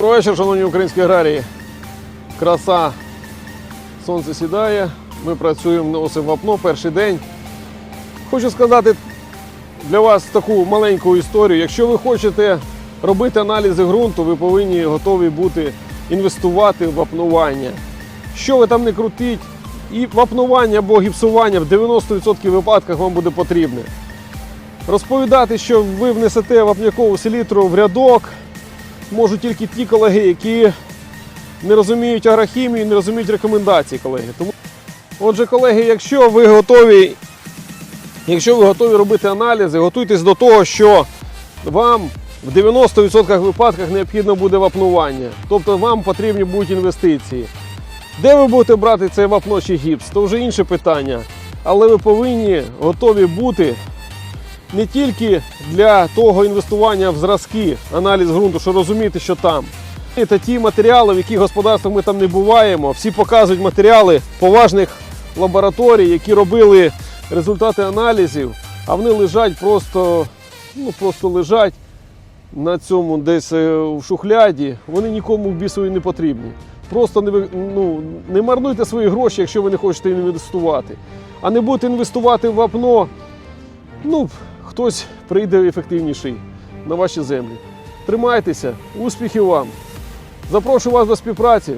Добрий вечір, шановні українські аграрії. Краса. Сонце сідає. Ми працюємо носимо вапно перший день. Хочу сказати для вас таку маленьку історію. Якщо ви хочете робити аналізи ґрунту, ви повинні готові бути інвестувати в вапнування. Що ви там не крутіть, і вапнування або гіпсування в 90% випадках вам буде потрібне. Розповідати, що ви внесете вапнякову селітру в рядок, можуть тільки ті колеги, які не розуміють агрохімію, не розуміють рекомендацій, колеги. Тому, отже, колеги, якщо ви готові, якщо ви готові робити аналізи, готуйтесь до того, що вам в 90% випадках необхідно буде вапнування. Тобто вам потрібні будуть інвестиції. Де ви будете брати цей вапно чи гіпс, то вже інше питання. Але ви повинні готові бути не тільки для того інвестування в зразки, аналіз ґрунту, що розуміти, що там. Це ті матеріали, в яких господарствах ми там не буваємо. Всі показують матеріали поважних лабораторій, які робили результати аналізів, а вони лежать просто, ну, просто лежать на цьому десь е, в шухляді. Вони нікому в бісові не потрібні. Просто не, ну, не марнуйте свої гроші, якщо ви не хочете інвестувати. А не будете інвестувати в вапно, ну, хтось прийде ефективніший на ваші землі. Тримайтеся, успіхів вам! Запрошую вас до співпраці.